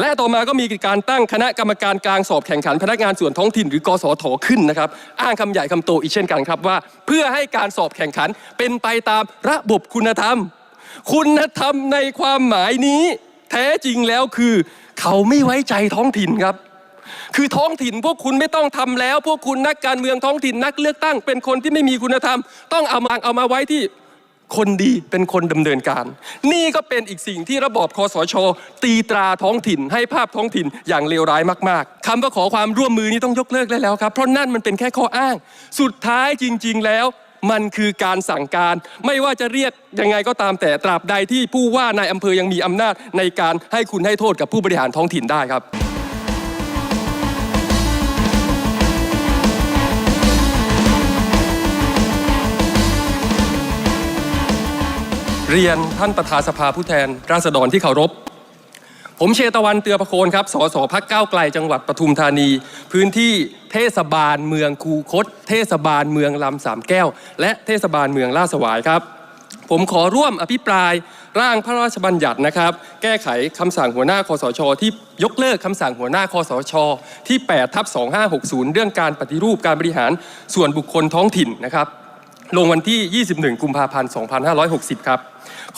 และต่อมาก็มีการตั้งคณะกรรมการกลางสอบแข่งขันพนักงานส่วนท้องถิ่นหรือกสทขึ้นนะครับ อ้างคำใหญ่คำโตอีกเช่นกันครับว่า เพื่อให้การสอบแข่งขันเป็นไปตามระบบคุณธรรม คุณธรรมในความหมายนี้ แท้จริงแล้วคือ เขาไม่ไว้ใจท้องถิ่นครับ คือท้องถิ่นพวกคุณไม่ต้องทำแล้ว พวกคุณนักการเมืองท้องถิ่นนักเลือกตั้ง เป็นคนที่ไม่มีคุณธรรม ต้องเอามาเอามาไว้ที่ คนดีเป็นคนดำเนินการ นี่ก็เป็นอีกสิ่งที่ระบอบคอสช ตีตราท้องถิ่น ให้ภาพท้องถิ่นอย่างเลวร้ายมาก ๆคำว่าขอความร่วมมือนี้ต้องยกเลิกได้แล้วครับ เพราะนั่นมันเป็นแค่ข้ออ้าง สุดท้ายจริง ๆ แล้วมันคือการสั่งการ ไม่ว่าจะเรียกยังไงก็ตามแต่ตราบใดที่ผู้ว่านายอำเภอยังมีอำนาจในการให้คุณให้โทษกับผู้บริหารท้องถิ่นได้ครับ เรียนท่านประธานสภาผู้แทน ราษฎรที่เคารพ ผมเชตวันเตือประโคนครับ สสพักก้าวไกลจังหวัดปทุมธานี พื้นที่เทศบาลเมืองคูคต เทศบาลเมืองลำสามแก้ว และเทศบาลเมืองลาดสวายครับ ผมขอร่วมอภิปรายร่างพระราชบัญญัตินะครับ แก้ไขคำสั่งหัวหน้าคอสช ที่ยกเลิกคำสั่งหัวหน้าคอสช ที่8ทับ2560 เรื่องการปฏิรูปการบริหารส่วนบุคคลท้องถิ่นนะครับ ลงวันที่ 21 กุมภาพันธ์ 2560 ครับ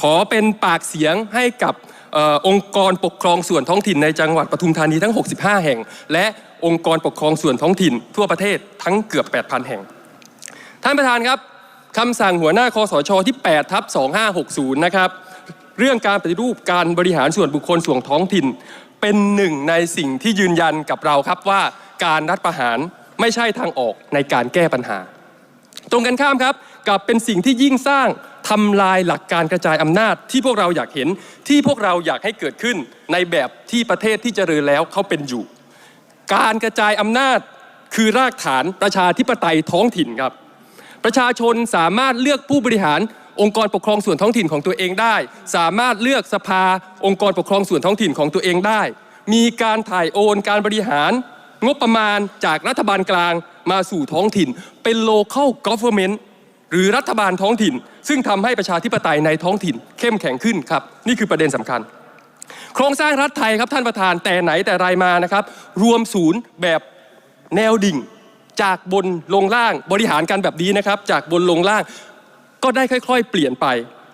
ขอเป็นปากเสียงให้กับออองค์กรปกครองส่วนท้องถิ่นในจังหวัดปทุมธานีทั้ง 65 แห่ง และองค์กรปกครองส่วนท้องถิ่น ทั่วประเทศทั้งเกือบ 8,000 แห่ง ท่านประธานครับคำสั่งหัวหน้าคอสชที่8ทับ2560 นะครับ เรื่องการปฏิรูปการบริหารส่วนบุคคลส่วนท้องถิ่น เป็นหนึ่งในสิ่งที่ยืนยันกับเราครับว่าการรัฐประหารไม่ใช่ทางออกในการแก้ปัญหา ตรงกันข้ามครับกับเป็นสิ่งที่ยิ่งสร้างทำลายหลักการกระจายอำนาจที่พวกเราอยากเห็นที่พวกเราอยากให้เกิดขึ้นในแบบที่ประเทศที่เจริญแล้วเขาเป็นอยู่ การกระจายอำนาจคือรากฐานประชาธิปไตยท้องถิ่นครับ ประชาชนสามารถเลือกผู้บริหารองค์กรปกครองส่วนท้องถิ่นของตัวเองได้ สามารถเลือกสภาองค์กรปกครองส่วนท้องถิ่นของตัวเองได้ มีการถ่ายโอนการบริหารงบประมาณจากรัฐบาลกลาง มาสู่ท้องถิ่น เป็น local government หรือรัฐบาลท้องถิ่น ซึ่งทำให้ประชาธิปไตยในท้องถิ่น เข้มแข็งขึ้นครับ นี่คือประเด็นสำคัญ โครงสร้างรัฐไทยครับท่านประธานแต่ไหนแต่ไรมานะครับ รวมศูนย์แบบแนวดิ่ง จากบนลงล่างบริหารกันแบบนี้นะครับ จากบนลงล่างก็ได้ค่อย ๆ เปลี่ยนไป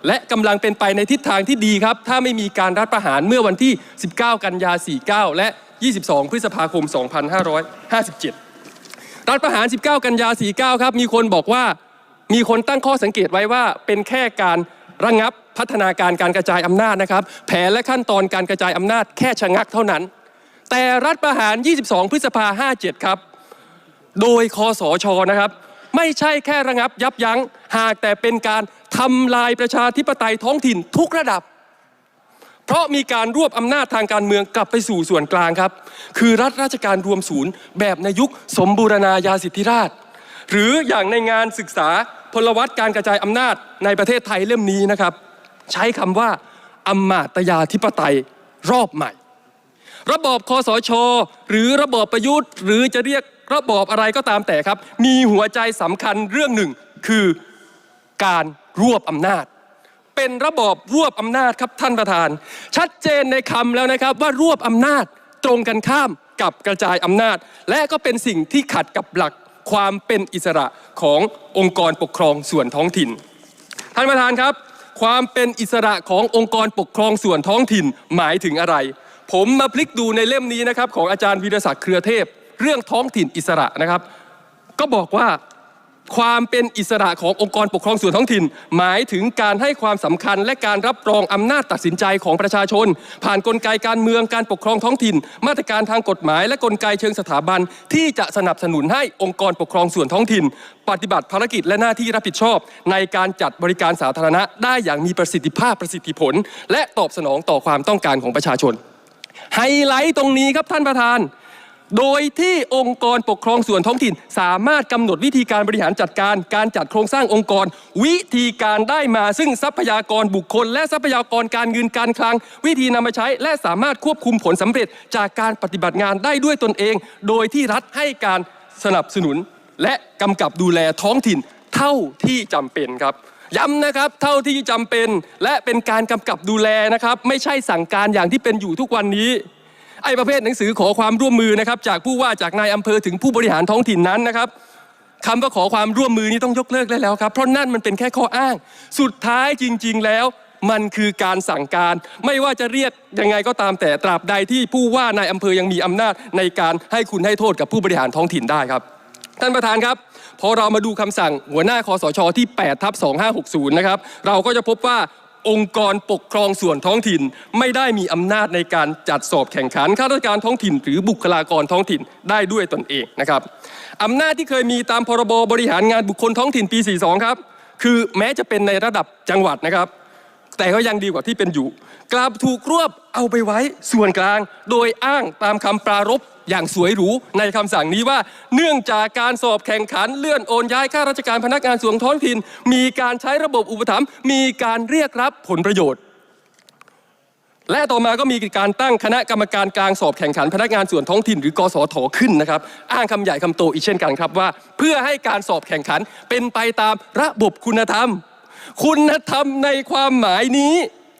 และกำลังเป็นไปในทิศทางที่ดีครับ ถ้าไม่มีการรัฐประหารเมื่อวันที่ 19 กันยา 49 และ 22 พฤษภาคม 2557 รัฐประหาร 19 กันยา 49 ครับ มีคนบอกว่ามีคนตั้งข้อสังเกตไว้ว่าเป็นแค่การระงับพัฒนาการการกระจายอำนาจนะครับ แผนและขั้นตอนการกระจายอำนาจแค่ชะงักเท่านั้น แต่รัฐประหาร 22 พฤษภา 57 ครับ โดยคอสชนะครับ ไม่ใช่แค่ระงับยับยั้งหากแต่เป็นการทำลายประชาธิปไตยท้องถิ่นทุกระดับ เพราะมีการรวบอำนาจทางการเมืองกลับไปสู่ส่วนกลางครับ คือรัฐราชการรวมศูนย์ แบบในยุคสมบูรณาญาสิทธิราช หรืออย่างในงานศึกษาพลวัตการกระจายอำนาจในประเทศไทยเล่มนี้นะครับ ใช้คำว่าอำมาตยาธิปไตยรอบใหม่ ระบอบคอสช หรือระบอบประยุทธ์ หรือจะเรียกระบอบอะไรก็ตามแต่ครับ มีหัวใจสำคัญเรื่องหนึ่งคือการรวบอำนาจ เป็นระบอบรวบอำนาจครับท่านประธาน ชัดเจนในคำแล้วนะครับว่ารวบอำนาจตรงกันข้ามกับกระจายอำนาจ และก็เป็นสิ่งที่ขัดกับหลักความเป็นอิสระขององค์กรปกครองส่วนท้องถิ่น ท่านประธานครับ ความเป็นอิสระขององค์กรปกครองส่วนท้องถิ่นหมายถึงอะไร ผมมาพลิกดูในเล่มนี้นะครับของอาจารย์วีรศักดิ์เครือเทพ เรื่องท้องถิ่นอิสระนะครับ ก็บอกว่า ความเป็นอิสระขององค์กรปกครองส่วนท้องถิ่น หมายถึงการให้ความสำคัญและการรับรองอำนาจตัดสินใจของประชาชน ผ่านนกลไกการเมืองการปกครองท้องถิ่น มาตรการทางกฎหมายและกลไกเชิงสถาบัน ที่จะสนับสนุนให้องค์กรปกครองส่วนท้องถิ่น ปฏิบัติภารกิจและหน้าที่รับผิดชอบ ในการจัดบริการสาธารณะ ได้อย่างมีประสิทธิภาพประสิทธิผล และตอบสนองต่อความต้องการของประชาชน ไฮไลท์ตรงนี้ครับท่านประธาน โดยที่องค์กรปกครองส่วนท้องถิ่น สามารถกำหนดวิธีการบริหารจัดการ การจัดโครงสร้างองค์กร วิธีการได้มาซึ่งทรัพยากรบุคคล และทรัพยากรการเงินการคลัง วิธีนำมาใช้ และสามารถควบคุมผลสำเร็จจากการปฏิบัติงานได้ด้วยตนเอง โดยที่รัฐให้การสนับสนุน และกำกับดูแลท้องถิ่นเท่าที่จำเป็นครับย้ำนะครับเท่าที่จำเป็นและเป็นการกำกับดูแลนะครับ ไม่ใช่สั่งการอย่างที่เป็นอยู่ทุกวันนี้ ไอ้ประเภทหนังสือขอความร่วมมือนะครับจากผู้ว่าจากนายอำเภอถึงผู้บริหารท้องถิ่นนั้นนะครับคำว่าขอความร่วมมือนี้ต้องยกเลิกได้แล้วครับ เพราะนั่นมันเป็นแค่ข้ออ้าง สุดท้ายจริง ๆ แล้วมันคือการสั่งการ ไม่ว่าจะเรียกยังไงก็ตามแต่ตราบใดที่ผู้ว่านายอำเภอยังมีอำนาจในการให้คุณให้โทษกับผู้บริหารท้องถิ่นได้ครับ ท่านประธานครับพอเรามาดูคำสั่งหัวหน้าคอสชที่8ทับ2560 นะครับ เราก็จะพบว่า องค์กรปกครองส่วนท้องถิ่น ไม่ได้มีอำนาจในการจัดสอบแข่งขันข้าราชการท้องถิ่น หรือบุคลากรท้องถิ่นได้ด้วยตนเองนะครับอำนาจที่เคยมีตามพรบบริหารงานบุคคลท้องถิ่นปี 42 ครับ คือแม้จะเป็นในระดับจังหวัดนะครับ แต่ก็ยังดีกว่าที่เป็นอยู่ กลับถูกรวบเอาไปไว้ส่วนกลาง โดยอ้างตามคำปรารภอย่างสวยหรูในคำสั่งนี้ว่า เนื่องจากการสอบแข่งขันเลื่อนโอนย้ายข้าราชการพนักงานส่วนท้องถิ่น มีการใช้ระบบอุปถัมภ์มีการเรียกรับผลประโยชน์ และต่อมาก็มีการตั้งคณะกรรมการกลางสอบแข่งขันพนักงานส่วนท้องถิ่นหรือกสทขึ้นนะครับ อ้างคำใหญ่คำโตอีกเช่นกันครับว่า เพื่อให้การสอบแข่งขันเป็นไปตามระบบคุณธรรม คุณธรรมในความหมายนี้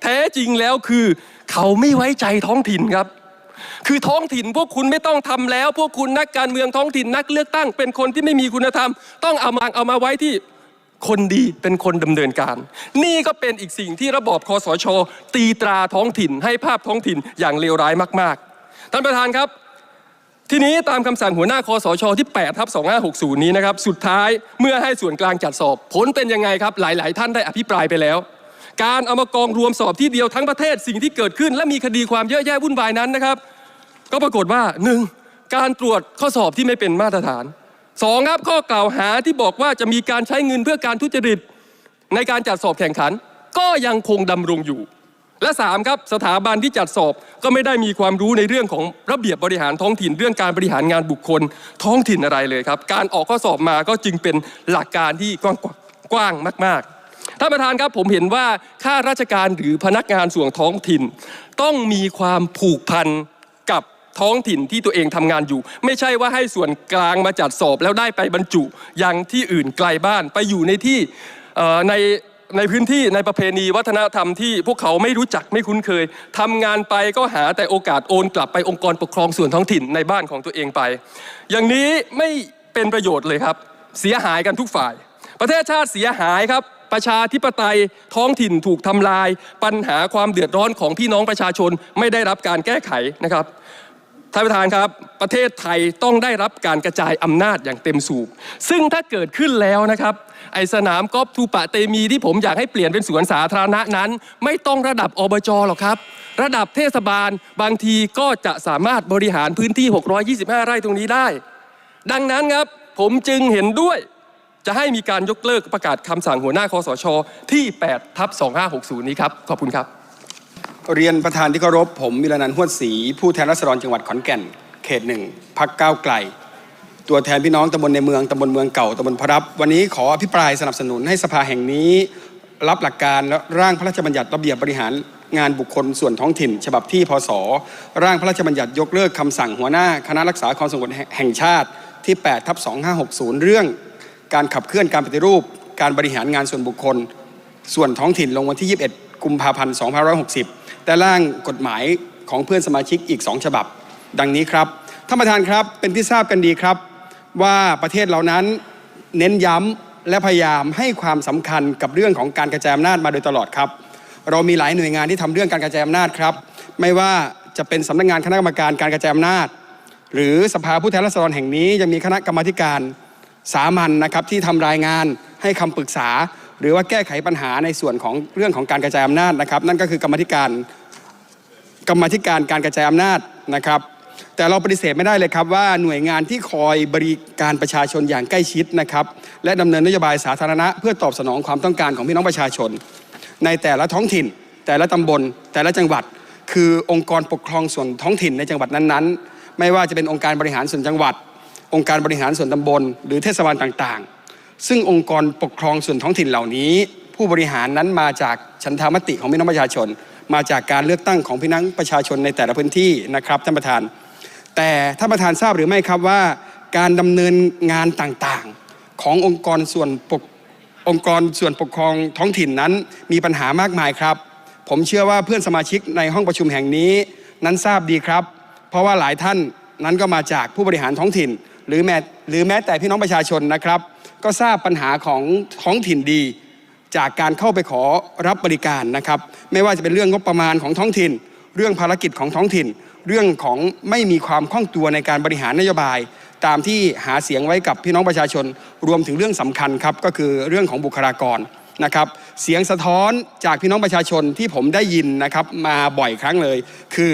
แท้จริงแล้วคือ เขาไม่ไว้ใจท้องถิ่นครับ คือท้องถิ่นพวกคุณไม่ต้องทำแล้ว พวกคุณนักการเมืองท้องถิ่นนักเลือกตั้ง เป็นคนที่ไม่มีคุณธรรม ต้องเอามาเอามาไว้ที่คนดีเป็นคนดำเนินการ นี่ก็เป็นอีกสิ่งที่ระบอบคอสช ตีตราท้องถิ่นให้ภาพท้องถิ่นอย่างเลวร้ายมาก ๆ ท่านประธานครับ ทีนี้ตามคำสั่งหัวหน้าคอสชที่8ทับ2560 นี้นะครับ สุดท้ายเมื่อให้ส่วนกลางจัดสอบ ผลเป็นยังไงครับ หลาย ๆ ท่านได้อภิปรายไปแล้ว การเอามากองรวมสอบที่เดียวทั้งประเทศสิ่งที่เกิดขึ้น และมีคดีความเยอะแยะวุ่นวายนั้นนะครับ ก็ปรากฏว่า 1. การตรวจข้อสอบที่ไม่เป็นมาตรฐาน 2. ครับข้อกล่าวหาที่บอกว่าจะมีการใช้เงินเพื่อการทุจริตในการจัดสอบแข่งขัน ก็ยังคงดำรงอยู่ และ3ครับสถาบันที่จัดสอบก็ไม่ได้มีความรู้ในเรื่องของระเบียบบริหารท้องถิ่นเรื่องการบริหารงานบุคคลท้องถิ่นอะไรเลยครับ การออกข้อสอบมาก็จึงเป็นหลักการที่กว้างกว้างมาก ๆ ท่านประธานครับผมเห็นว่าข้าราชการหรือพนักงานส่วนท้องถิ่น ต้องมีความผูกพันกับท้องถิ่นที่ตัวเองทำงานอยู่ ไม่ใช่ว่าให้ส่วนกลางมาจัดสอบแล้วได้ไปบรรจุยังที่อื่นไกลบ้านไปอยู่ในที่ใน ในพื้นที่ในประเพณีวัฒนธรรมที่พวกเขาไม่รู้จักไม่คุ้นเคยทำงานไปก็หาแต่โอกาสโอนกลับไปองค์กรปกครองส่วนท้องถิ่นในบ้านของตัวเองไป อย่างนี้ไม่เป็นประโยชน์เลยครับ เสียหายกันทุกฝ่าย ประเทศชาติเสียหายครับประชาธิปไตยท้องถิ่นถูกทำลาย ปัญหาความเดือดร้อนของพี่น้องประชาชนไม่ได้รับการแก้ไขนะครับท่านประธานครับ ประเทศไทยต้องได้รับการกระจายอำนาจอย่างเต็มสูบซึ่งถ้าเกิดขึ้นแล้วนะครับ ไอสนามกอล์ฟทูปะเตมีที่ผมอยากให้เปลี่ยนเป็นสวนสาธารณะนั้น ไม่ต้องระดับอบจหรอกครับ ระดับเทศบาลบางทีก็จะสามารถบริหารพื้นที่ 625 ไร่ตรงนี้ได้ ดังนั้นครับผมจึงเห็นด้วย จะให้มีการยกเลิกประกาศคำสั่งหัวหน้าคอสชที่8ทับ2560 นี้ครับ ขอบคุณครับ เรียนประธานที่เคารพผมมิลนันท์หวดศรีผู้แทนรัษฎรจังหวัดขอนแก่น เขตหนึ่งพักก้าวไกล ตัวแทนพี่น้องตำบลในเมืองตำบลเมืองเก่าตำบลพระรับวันนี้ขออภิปรายสนับสนุนให้สภาแห่งนี้ รับหลักการและร่างพระราชบัญญัติระเบียบบริหารงานบุคคลส่วนท้องถิ่น ฉบับที่พศร่างพระราชบัญญัติยกเลิกคำสั่งหัวหน้า คณะรักษาความสงบแห่งชาติที่8ทับ2560 เรื่อง การขับเคลื่อนการปฏิรูป การบริหารงานส่วนบุคคล ส่วนท้องถิ่นลงวันที่ 21 กุมภาพันธ์2560 แต่ร่างกฎหมายของเพื่อนสมาชิกอีก 2 ฉบับ ดังนี้ครับท่านประธานครับเป็นที่ทราบกันดีครับ ว่าประเทศเรานั้นเน้นย้ำและพยายามให้ความสำคัญกับเรื่องของการกระจายอำนาจมาโดยตลอดครับ เรามีหลายหน่วยงานที่ทำเรื่องการกระจายอำนาจครับ ไม่ว่าจะเป็นสำนักงานคณะกรรมการการกระจายอำนาจ หรือสภาผู้แทนราษฎรแห่งนี้ยังมีคณะกรรมการสามัญนะครับที่ทำรายงานให้คำปรึกษา หรือว่าแก้ไขปัญหาในส่วนของเรื่องของการกระจายอำนาจนะครับ นั่นก็คือกรรมธิการกรรมธิการการกระจายอำนาจนะครับ แต่เราปฏิเสธไม่ได้เลยครับว่าหน่วยงานที่คอยบริการประชาชนอย่างใกล้ชิดนะครับและดำเนินนโยบายสาธารณะ เพื่อตอบสนองความต้องการของพี่น้องประชาชน ในแต่ละท้องถิ่น แต่ละตำบล แต่ละจังหวัด คือองค์กรปกครองส่วนท้องถิ่นในจังหวัดนั้นๆ ไม่ว่าจะเป็นองค์การบริหารส่วนจังหวัด องค์การบริหารส่วนตำบล หรือเทศบาลต่างๆ ซึ่งองค์กรปกครองส่วนท้องถิ่นเหล่านี้ ผู้บริหารนั้นมาจากฉันทามติของพี่น้องประชาชน มาจากการเลือกตั้งของพี่น้องประชาชนในแต่ละพื้นที่นะครับท่านประธาน แต่ท่านประธานทราบหรือไม่ครับว่า การดำเนินงานต่างๆ ขององค์กรส่วนปกองค์กรส่วนปกครองท้องถิ่นนั้น มีปัญหามากมายครับ ผมเชื่อว่าเพื่อนสมาชิกในห้องประชุมแห่งนี้ นั้นทราบดีครับ เพราะว่าหลายท่านนั้นก็มาจากผู้บริหารท้องถิ่น หรือแม้หรือแม้แต่พี่น้องประชาชนนะครับ ก็ทราบปัญหาของท้องถิ่นดี จากการเข้าไปขอรับบริการนะครับ ไม่ว่าจะเป็นเรื่องงบประมาณของท้องถิ่น เรื่องภารกิจของท้องถิ่น เรื่องของไม่มีความคล่องตัวในการบริหารนโยบาย ตามที่หาเสียงไว้กับพี่น้องประชาชน รวมถึงเรื่องสำคัญครับก็คือเรื่องของบุคลากรนะครับเสียงสะท้อนจากพี่น้องประชาชนที่ผมได้ยินนะครับมาบ่อยครั้งเลย คือ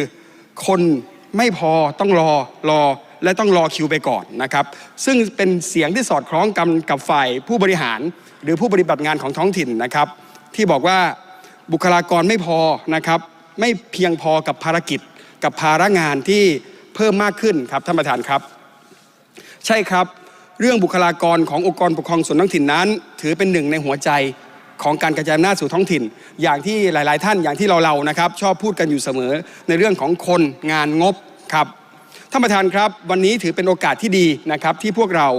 คนไม่พอต้องรอรอและต้องรอคิวไปก่อนนะครับ ซึ่งเป็นเสียงที่สอดคล้องกันกับฝ่ายผู้บริหาร หรือผู้ปฏิบัติงานของท้องถิ่นนะครับ ที่บอกว่าบุคลากรไม่พอนะครับ ไม่เพียงพอกับภารกิจ กับภาระงานที่เพิ่มมากขึ้นครับท่านประธานครับ ใช่ครับ เรื่องบุคลากรขององค์กรปกครองส่วนท้องถิ่นนั้น ถือเป็นหนึ่งในหัวใจของการกระจายอำนาจสู่ท้องถิ่น อย่างที่หลาย ๆ ท่านอย่างที่เราเรานะครับ ชอบพูดกันอยู่เสมอในเรื่องของคนงานงบครับท่านประธานครับ วันนี้ถือเป็นโอกาสที่ดีนะครับ ที่พวกเรา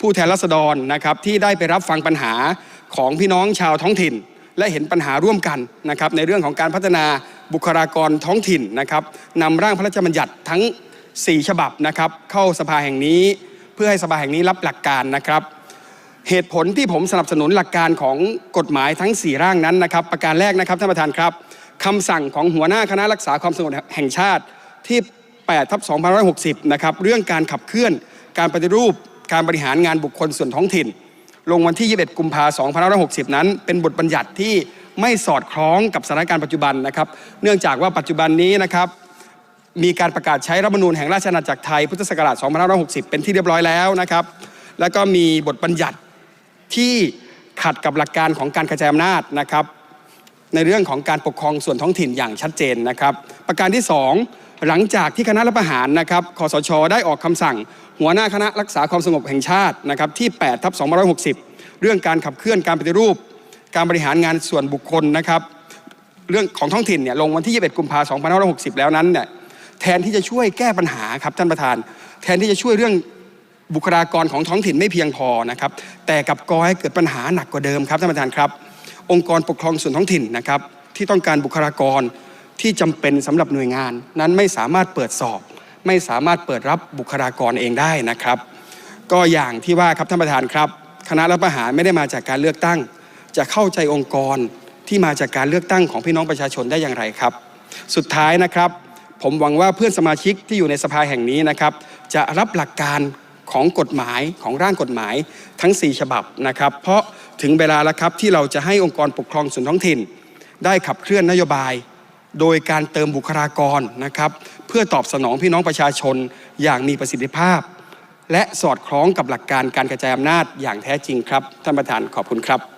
ผู้แทนราษฎรนะครับที่ได้ไปรับฟังปัญหาของพี่น้องชาวท้องถิ่น และเห็นปัญหาร่วมกันนะครับในเรื่องของการพัฒนา บุคลากรท้องถิ่นนะครับนำร่างพระราชบัญญัติทั้ง 4 ฉบับนะครับ เข้าสภาแห่งนี้ เพื่อให้สภาแห่งนี้รับหลักการนะครับ เหตุผลที่ผมสนับสนุนหลักการของกฎหมายทั้ง 4 ร่างนั้นนะครับ ประการแรกนะครับท่านประธานครับคำสั่งของหัวหน้าคณะรักษาความสงบแห่งชาติที่8ทับ2560นะครับเรื่องการขับเคลื่อนการปฏิรูปการบริหารงานบุคคลส่วนท้องถิ่น ลงวันที่ 21 กุมภาพันธ์2560 นั้น เป็นบทบัญญัติที่ ไม่สอดคล้องกับสถานการณ์ปัจจุบันนะครับ เนื่องจากว่าปัจจุบันนี้นะครับมีการประกาศใช้รัฐธรรมนูญแห่งราชอาณาจักรไทยพุทธศักราช 2560 เป็นที่เรียบร้อยแล้วนะครับ แล้วก็มีบทบัญญัติที่ขัดกับหลักการของการกระจายอำนาจนะครับ ในเรื่องของการปกครองส่วนท้องถิ่นอย่างชัดเจนนะครับ ประการที่ 2 หลังจากที่คณะรัฐประหารนะครับคอสช ได้ออกคำสั่ง หัวหน้าคณะรักษาความสงบแห่งชาตินะครับที่8ทับ2560 เรื่องการขับเคลื่อนการปฏิรูป การบริหารงานส่วนบุคคลนะครับ เรื่องของท้องถิ่นเนี่ยลงวันที่ 21 กุมภาพันธ์2560 แล้วนั้นเนี่ยแทนที่จะช่วยแก้ปัญหาครับท่านประธาน แทนที่จะช่วยเรื่องบุคลากรของท้องถิ่นไม่เพียงพอนะครับ แต่กลับก่อให้เกิดปัญหาหนักกว่าเดิมครับท่านประธานครับ องค์กรปกครองส่วนท้องถิ่นนะครับ ที่ต้องการบุคลากรที่จำเป็นสำหรับหน่วยงาน นั้นไม่สามารถเปิดสอบ ไม่สามารถเปิดรับบุคลากรเองได้นะครับ ก็อย่างที่ว่าครับท่านประธานครับ คณะรัฐประหารไม่ได้มาจากการเลือกตั้ง จะเข้าใจองค์กรที่มาจากการเลือกตั้งของพี่น้องประชาชนได้อย่างไรครับ สุดท้ายนะครับ ผมหวังว่าเพื่อนสมาชิกที่อยู่ในสภาแห่งนี้นะครับ จะรับหลักการของกฎหมายของร่างกฎหมายทั้ง 4 ฉบับนะครับ เพราะถึงเวลาแล้วครับที่เราจะให้องค์กรปกครองส่วนท้องถิ่น ได้ขับเคลื่อนนโยบาย โดยการเติมบุคลากรนะครับ เพื่อตอบสนองพี่น้องประชาชนอย่างมีประสิทธิภาพ และสอดคล้องกับหลักการการกระจายอำนาจอย่างแท้จริงครับท่านประธานขอบคุณครับ